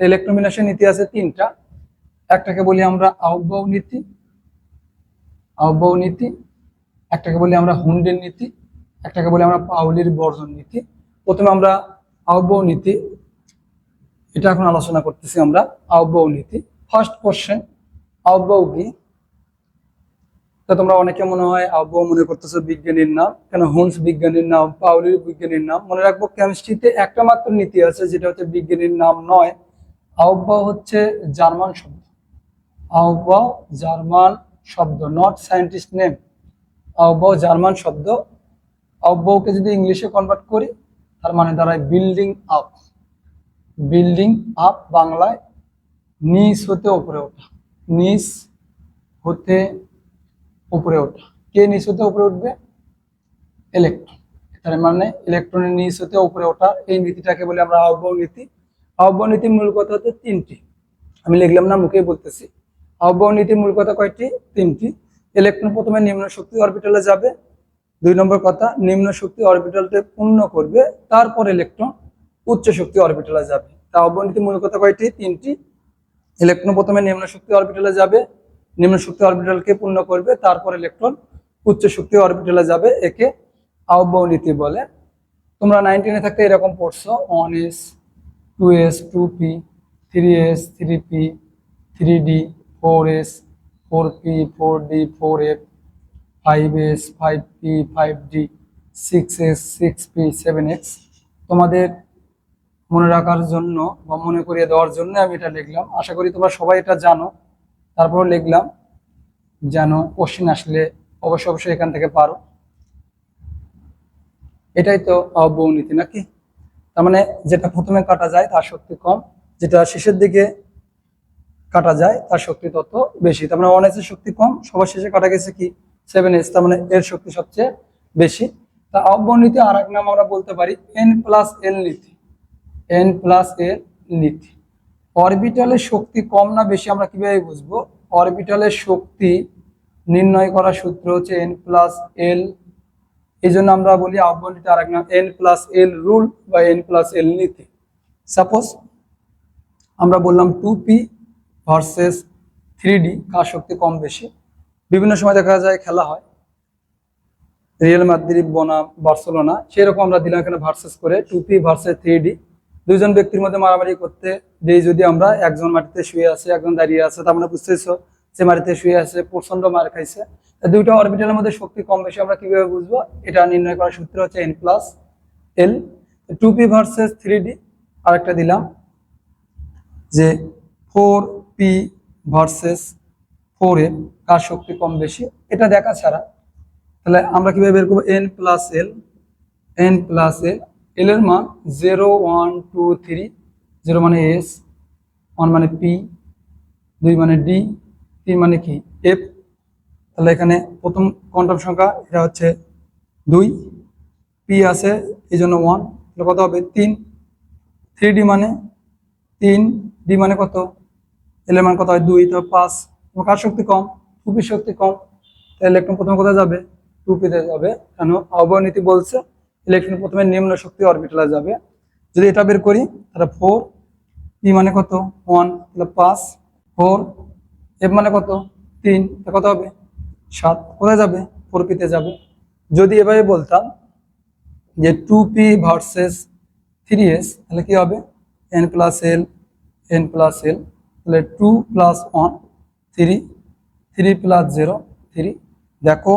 ইলেকট্রোমিনেশন নীতি আছে তিনটা। একটাকে বলি আমরা আহ্বাও নীতি আহ্বাও নীতি, একটাকে বলি আমরা হুন্ডের নীতি, একটাকে বলি আমরা পাউলির বর্জন নীতি। প্রথমে আমরা আহ্বাও নীতি, এটা এখন আলোচনা করতেছি আমরা আহ্বাও নীতি। ফার্স্ট কোশ্চেন আহ্বাও কি? তা তোমরা অনেকে মনে হয় আহ্বাও মনে করতেছো বিজ্ঞানীর নাম, কেন হুন্স বিজ্ঞানীর নাম, পাউলির বিজ্ঞানীর নাম? মনে রাখব কেমিস্ট্রিতে একটা মাত্র নীতি আছে, যেটা হচ্ছে বিজ্ঞানীর নাম নয়। আহ্বাও হচ্ছে জার্মান শব্দ। আহ্বাও জার্মান শব্দ not scientist name Aufbau German শব্দ। আহ্বাওকে যদি ইংলিশে কনভার্ট করি, তার মানে দাঁড়ায় বিল্ডিং আপ বিল্ডিং আপ বাংলায় নিচ হতে উপরে ওঠা। নিচ হতে উপরে ওঠা। কে নিচ হতে উপরে উঠবে? ইলেকট্রন তার মানে ইলেকট্রনের নিচ হতে উপরে ওঠা। এই নীতিটাকে বলে আমরা আহ্বাও নীতি। আহ্বাও নীতির মূল কথা হচ্ছে তিনটি। আমি লিখলাম না, মুখেই বলতেছি। আহ্বাও নীতির মূল কথা কয়টি? তিনটি। ইলেকট্রন প্রথমে নিম্ন শক্তি অরবিটালে যাবে। দুই নম্বর কথা, নিম্ন শক্তি অরবিটালকে পূর্ণ করবে, তারপর ইলেকট্রন উচ্চ শক্তি অরবিটালে যাবে। তা নীতির মূল কথা কয়টি? তিনটি। ইলেকট্রন প্রথমে নিম্ন শক্তি অরবিটালে যাবে, নিম্ন শক্তি অরবিটালকে পূর্ণ করবে, তারপর ইলেকট্রন উচ্চ শক্তি অরবিটালে যাবে, একে আহ্বাও নীতি বলে। তোমরা নাইনটিনে থাকতে এরকম পড়ছো one S two S two P three S three P three D four S four P four D four F five S five P five D six S six P seven X তোমাদের মনে রাখার জন্য বা মনে করিয়ে দেওয়ার জন্য আমি এটা লিখলাম। আশা করি তোমরা সবাই এটা জানো। তারপর লিখলাম, যেন কোশ্চিন আসলে অবশ্যই অবশ্যই এখান থেকে পারো। এটাই তো অবনীতি নাকি? তার মানে যেটা প্রথমে কাটা যায় তার শক্তি কম, যেটা শেষের দিকে কাটা যায় তার শক্তি তত বেশি। তার মানে ওয়ানের শক্তি কম, সবার শেষে কাটা গেছে কি? সেভেন এস তার মানে এর শক্তি সবচেয়ে বেশি। তা অবনীতি আর এক নাম আমরা বলতে পারি এন প্লাস এল নীতি। এন প্লাস এল নীতি। অরবিটালের শক্তি কম না বেশি আমরা কীভাবে বুঝব? অরবিটালের শক্তি নির্ণয় করার সূত্র হচ্ছে এন প্লাস এল এই জন্য আমরা বলি আহ্বানীতে আর এক নাম এন প্লাস এল রুল বা এন প্লাস এল নীতি। সাপোজ আমরা বললাম two P versus three D কার শক্তি কম বেশি? বিভিন্ন সময় দেখা যায় খেলা হয়। রিয়েল মাদ্রিদ বনাম বার্সেলোনা সেরকম আমরা দিলাম এখানে ভার্সেস করে two P versus three D দুজন ব্যক্তির মধ্যে মারামারি করতে যেই যদি আমরা একজন মাটিতে শুয়ে আছে, একজন দাঁড়িয়ে আছে, তার মানে বুঝতেছো সে মাটিতে শুয়ে আছে প্রচণ্ড মার খাইছে। দুইটা অরবিটালের মধ্যে শক্তি কম বেশি আমরা কীভাবে বুঝব? এটা নির্ণয় করার সূত্র হচ্ছে N plus L two P versus three D আরেকটা দিলাম যে four P versus four A কার শক্তি কম বেশি? এটা দেখা ছাড়া। তাহলে আমরা কীভাবে বের করব? N plus L N plus L L এর মান zero one two three zero মানে এস ওয়ান মানে পি দুই মানে ডি তিন মানে কি? এফ তাহলে এখানে প্রথম কোয়ান্টাম সংখ্যা, এটা হচ্ছে দুই, পি আছে এই জন্য ওয়ান তাহলে কত হবে? তিন। থ্রি ডি মানে তিন ডি মানে কত? এল এর মান কত হয়? দুই তো পাঁচ। কার শক্তি কম? টুপির শক্তি কম। ইলেকট্রন প্রথমে কোথায় যাবে? টুপিতে যাবে। কেন? আহ্বায়ক নীতি বলছে ইলেকট্রন প্রথমে নিম্ন শক্তি অরবিটালে যাবে। যদি এটা বের করি, তাহলে ফোর পি মানে কত? ওয়ান তাহলে পাঁচ। ফোর এফ মানে কত? তিন কত হবে? সাত কোথায় যাবে? ফোর পিতে যাবে। যদি এভাবে বলতাম যে two P versus three S তাহলে কি হবে? N plus L N plus L তাহলে two plus one three three plus zero three দেখো,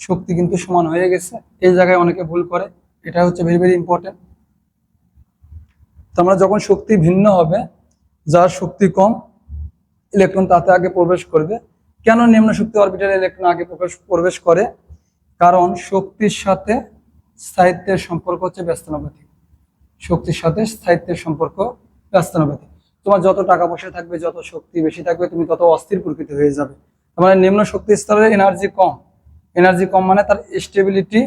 শক্তি কিন্তু সমান হয়ে গেছে। এই জায়গায় অনেকে ভুল করে। এটা হচ্ছে ভেরি ভেরি ইম্পর্টেন্ট তো আমরা যখন শক্তি ভিন্ন হবে, যার শক্তি কম ইলেকট্রন তাতে আগে প্রবেশ করবে। কেন নিম্ন শক্তি অরবিটাল ইলেকট্রন আগে প্রবেশ প্রবেশ করে? কারণ শক্তির সাথে স্থায়িত্বের সম্পর্ক হচ্ছে ব্যস্তানুপাতিক। শক্তির সাথে স্থায়িত্বের সম্পর্ক ব্যস্তানুপাতিক। তোমার যত টাকা পয়সা থাকবে, যত শক্তি বেশি থাকবে, তুমি তত অস্থির প্রকৃতি হয়ে যাবে। মানে নিম্ন শক্তি স্তরের এনার্জি কম। এনার্জি কম মানে তার স্টেবিলিটি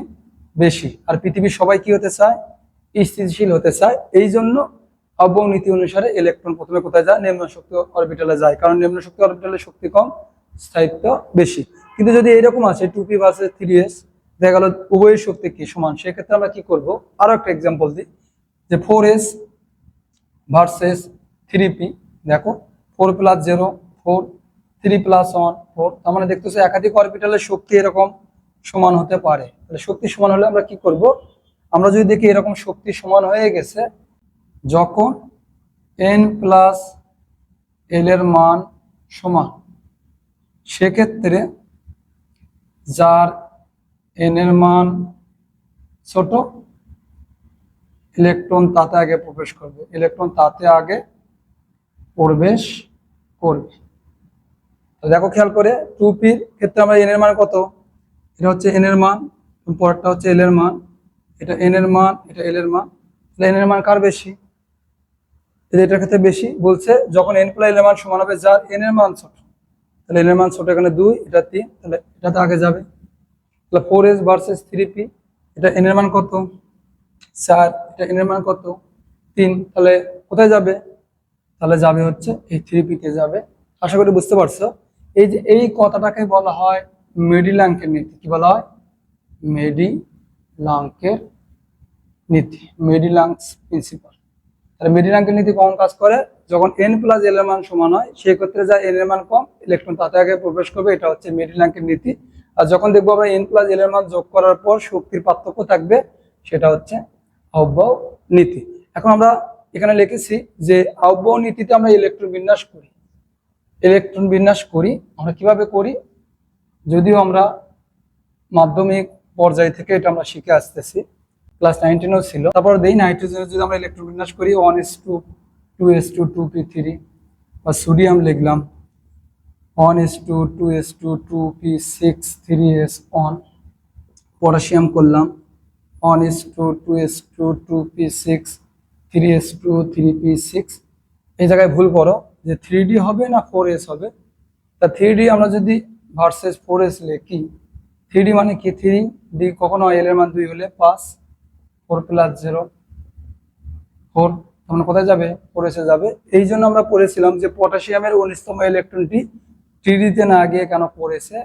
বেশি। আর পৃথিবীর সবাই কি হতে চায়? স্থিতিশীল হতে চায়। এই জন্য আবহাওয়া নীতি অনুসারে ইলেকট্রন প্রথমে কোথায় যায়? নিম্ন শক্তি অরবিটালে যায়। কারণ নিম্ন শক্তি অরবিটালে শক্তি কম স্থায়িত্ব বেশি। কিন্তু যদি এরকম আছে two P versus three S দেখা গেল উভয়ের শক্তি কি সমান, সেক্ষেত্রে আমরা কি করব? আরও একটা এক্সাম্পল দিই, যে four S versus three P দেখো four plus zero four three plus one four তার মানে দেখতেছো একাধিক অরবিটালের শক্তি এরকম সমান হতে পারে। তাহলে শক্তি সমান হলে আমরা কি করব? আমরা যদি দেখি এরকম শক্তি সমান হয়ে গেছে, যখন এন প্লাস এল এর মান সমান সেক্ষেত্রে যার এন এর মান ছোট ইলেকট্রন তাতে আগে প্রবেশ করবে। ইলেকট্রন তাতে আগে প্রবেশ করবে। দেখো খেয়াল করে টু পির ক্ষেত্রে আমরা এন এর মান কত? এটা হচ্ছে এন এর মান, পরেরটা হচ্ছে এল এর মান। এটা এন এর মান, এটা এল এর মান। তাহলে এন এর মান কার বেশি? এটার ক্ষেত্রে বেশি, বলছে যখন এন প্লাস এল মান সমান হবে, যার এন এর মান ছোট। তাহলে এর মান ছোট এখানে দুই, এটা তিন, তাহলে এটাতে আগে যাবে। তাহলে four S versus three P এটা এন এর মান কত? চার, এটা এন এর মান কত? তিন, তাহলে কোথায় যাবে? তাহলে যাবে হচ্ছে এই থ্রি পিতে যাবে। আশা করি বুঝতে পারছ? এই যে, এই কথাটাকে বলা হয় মেডিলাঙ্কের নীতি। কি বলা হয়? মেডিলাঙ্কের নীতি, মেডিলাঙ্কস প্রিন্সিপাল তাহলে মেডিলাঙ্কের নীতি কখন কাজ করে? যখন এন প্লাস এল এর মান সমান হয় সেই ক্ষেত্রে যা এন এর মান কম ইলেকট্রন তাতে আগে প্রবেশ করবে, এটা হচ্ছে মেডিলাঙ্কের নীতি। আর যখন দেখব আমরা এন প্লাস এল এর মান যোগ করার পর শক্তির পার্থক্য থাকবে, সেটা হচ্ছে আহ্বাও নীতি। এখন আমরা এখানে লিখেছি যে আহ্বাও নীতিতে আমরা ইলেকট্রন বিন্যাস করি। ইলেকট্রন বিন্যাস করি, আমরা কীভাবে করি? যদিও আমরা মাধ্যমিক পর্যায় থেকে এটা আমরা শিখে আসতেছি ক্লাস নাইনটিনও ছিল। তারপর দেই নাইট্রোজেনের যদি আমরা ইলেকট্রন বিন্যাস করি one S two two S two two P three বা সোডিয়াম লিখলাম। One S two two S two two P six three S one potassium করলাম। One S two two S two two P six three S two three P six এই জায়গায় ভুল করো যে three D হবে না four S হবে। তা থ্রি ডি আমরা যদি ভার্সেস ফোর এস লিখি থ্রি ডি মানে কি? থ্রি ডি কখনো এল এর মান দুই হলে পাঁচ ফোর প্লাস জিরো ফোর তখন কোথায় যাবে? এসে যাবে। এই জন্য আমরা পড়েছিলাম যে পটাশিয়ামের উনিশতম ইলেকট্রনটি থ্রি ডিতে না গিয়ে কেন এসে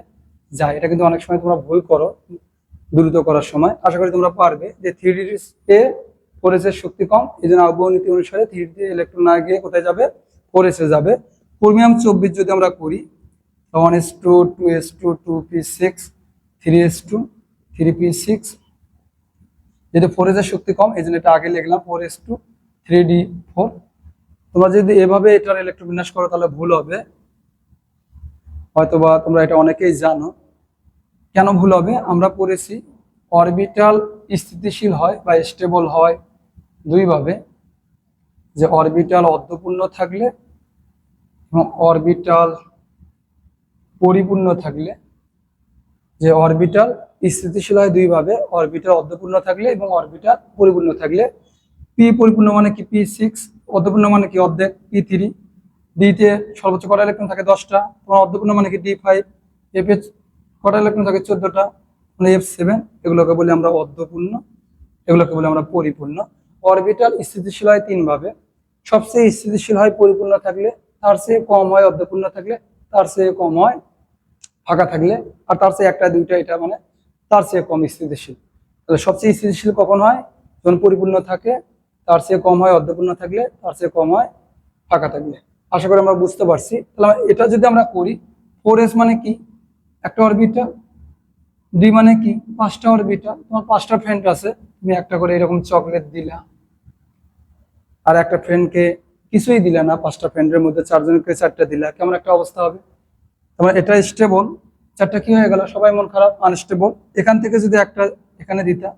যায়? এটা কিন্তু অনেক সময় তোমরা ভুল করো, দ্রুত করার সময়। আশা করি তোমরা পারবে যে থ্রি এ এর শক্তি কম। এই জন্য আবহাওয়া নীতি অনুসারে থ্রি ইলেকট্রন না গিয়ে কোথায় যাবে? এসে যাবে। ক্রোমিয়াম চব্বিশ যদি আমরা করি one S two two S two two P six three S two three P six যেহেতু ফোর এস এর শক্তি কম, এই জন্য এটা আগে লিখলাম four S two three D four তোমরা যদি এভাবে এটার ইলেকট্রোবিন্যাস করো, তাহলে ভুল হবে। হয়তোবা তোমরা এটা অনেকেই জানো। কেন ভুল হবে? আমরা পড়েছি অরবিটাল স্থিতিশীল হয় বা স্টেবল হয় দুইভাবে। যে অরবিটাল অর্ধপূর্ণ থাকলে এবং অরবিটাল পরিপূর্ণ থাকলে। যে অরবিটাল স্থিতিশীল হয় দুইভাবে অরবিটাল অর্ধপূর্ণ থাকলে এবং অরবিটাল পরিপূর্ণ থাকলে। পি পরিপূর্ণ মানে কি? পি সিক্স অর্ধপূর্ণ মানে কি? অর্ধেক। পি থ্রি ডিতে সর্বোচ্চ কটা ইলেকট্রন থাকে? দশটা। তোমার অর্ধপূর্ণ মানে কি? ডি ফাইভ এফ এ কটা ইলেকট্রন থাকে? চোদ্দটা। মানে এফ সেভেন এগুলোকে বলি আমরা অর্ধপূর্ণ। এগুলোকে বলি আমরা পরিপূর্ণ। অরবিটাল স্থিতিশীল হয় তিনভাবে সবচেয়ে স্থিতিশীল হয় পরিপূর্ণ থাকলে তার চেয়ে কম হয় অর্ধপূর্ণ থাকলে তার চেয়ে কম হয় ফাঁকা থাকলে। আর তার চেয়ে একটা, দুইটা, এটা মানে তার চেয়ে কম স্থিতিশীল। তাহলে সবচেয়ে স্থিতিশীল কখন হয়? যখন পরিপূর্ণ থাকে তার চেয়ে কম হয় অর্ধপূর্ণ থাকলে তার চেয়ে কম হয় ফাঁকা থাকলে। আশা করি আমরা বুঝতে পারছি। তাহলে এটা যদি আমরা করি ফোর এস মানে কি? একটা অরবিটাল ডি মানে কি? পাঁচটা অরবিটাল তোমার পাঁচটা ফ্রেন্ড আছে, তুমি একটা করে এরকম চকলেট দিলা। আর একটা ফ্রেন্ডকে কিছুই দিলা না, পাঁচটা ফ্রেন্ডের মধ্যে চারজনকে চারটা দিলা। কেমন একটা অবস্থা হবে? তোমার এটা স্টেবল চারটা কি হয়ে গেল? সবাই মন খারাপ আনস্টেবল এখান থেকে যদি একটা এখানে দিতা,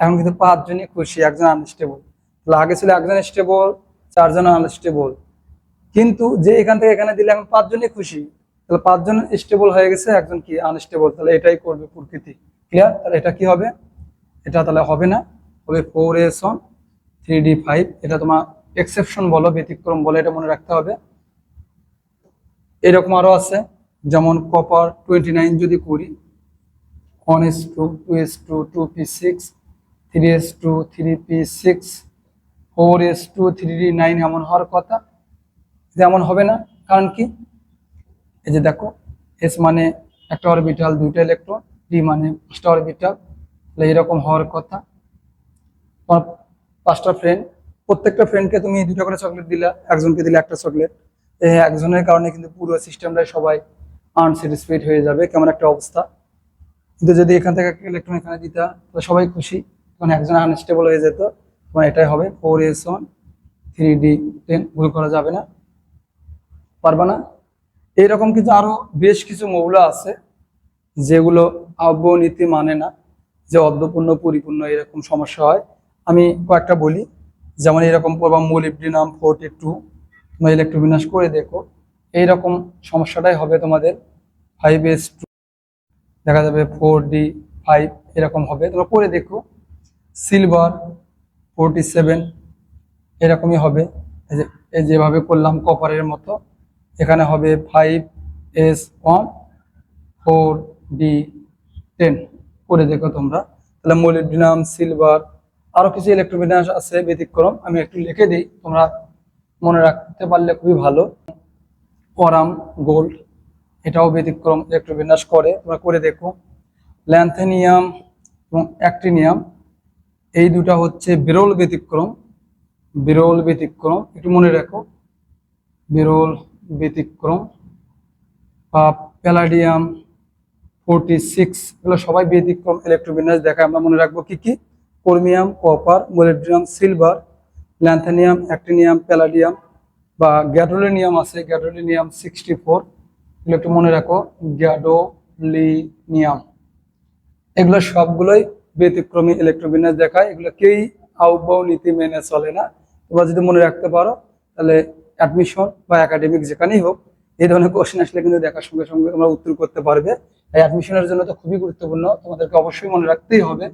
এখন কিন্তু পাঁচজনই খুশি, একজন আনস্টেবল আগে ছিল একজন স্টেবল চারজন আনস্টেবল কিন্তু যে এখান থেকে এখানে দিলে এখন পাঁচজনই খুশি। তাহলে পাঁচজন স্টেবল হয়ে গেছে, একজন কি আনস্টেবল তাহলে এটাই করবে প্রকৃতি। ক্লিয়ার তাহলে এটা কি হবে? এটা তাহলে হবে না। হবে four S on three D five এটা তোমার এক্সেপশন বলো, ব্যতিক্রম বলো, এটা মনে রাখতে হবে। এরকম আরও আছে। যেমন কপার টোয়েন্টি নাইন যদি করি one S two two S two two P six three S two three P six four S two three nine এমন হওয়ার কথা। যেমন হবে না, কারণ কি? এই যে দেখো এস মানে একটা অরবিটাল দুইটা ইলেকট্রন ডি মানে পাঁচটা অরবিটাল তাহলে এরকম হওয়ার কথা। পাঁচটা ফ্রেন্ড প্রত্যেকটা ফ্রেন্ডকে তুমি দুটো করে চকলেট দিলা, একজনকে দিলে একটা চকলেট একজনের কারণে কিন্তু পুরো সিস্টেমটাই সবাই আনস্যাটিসফাইড হয়ে যাবে, কেমন একটা অবস্থা। কিন্তু যদি এখান থেকে ইলেকট্রন এখানে দিতা, তাহলে সবাই খুশি তখন একজন আনস্টেবল হয়ে যেত। তখন এটাই হবে four S one three D ten ভুল করা যাবে না। পারবা না? এইরকম কিন্তু আরও বেশ কিছু মৌল আছে, যেগুলো আবনীতি মানে না, যে অর্ধপূর্ণ, পরিপূর্ণ এরকম সমস্যা হয়। আমি কয়েকটা বলি, যেমন এরকম পড়বা মোলিবডিনাম ফোর্টি টু তোমরা ইলেকট্রোবিনাশ করে দেখো। এইরকম সমস্যাটাই হবে তোমাদের ফাইভ এস টু দেখা যাবে ফোর ডি ফাইভ এরকম হবে। তোমরা করে দেখো। সিলভার ফোরটি সেভেন এরকমই হবে। এই যেভাবে করলাম কপারের মতো, এখানে হবে five S one four D ten করে দেখো তোমরা। তাহলে মোলিবডিনাম সিলভার আরও কিছু ইলেকট্রোবিনাস আছে, ব্যতিক্রম। আমি একটু লিখে দিই, তোমরা মনে রাখতে পারলে খুবই ভালো। অরাম গোল্ড এটাও ব্যতিক্রম ইলেকট্রোবিন্যাস করে তোমরা করে দেখো। ল্যান্থেনিয়াম এবং অ্যাক্টিনিয়াম এই দুটা হচ্ছে বিরল ব্যতিক্রম। বিরল ব্যতিক্রম, একটু মনে রাখো। বিরল ব্যতিক্রম, বা প্যালাডিয়াম ফোরটি সিক্স এগুলো সবাই ব্যতিক্রম ইলেকট্রোবিন্যাস দেখায়। আমরা মনে রাখব কি কি? Chromium copper molybdenum silver lanthanum actinium palladium বা গ্যাডোলিনিয়াম আছে গ্যাডোলিনিয়াম সিক্সটি ফোর এগুলো একটু মনে রাখো গ্যাডোলিনিয়াম এগুলো সবগুলোই ব্যতিক্রমী ইলেকট্রোবিন্যাস দেখায়, এগুলো কেই আউটবাউ নীতি মেনে চলে না। তোমরা যদি মনে রাখতে পারো, তাহলে অ্যাডমিশন বা একাডেমিক যেখানেই হোক, এই ধরনের কোশ্চেন আসলে কিন্তু দেখার সঙ্গে সঙ্গে তোমরা উত্তর করতে পারবে। এই অ্যাডমিশনের জন্য তো খুবই গুরুত্বপূর্ণ। তোমাদেরকে অবশ্যই মনে রাখতেই হবে।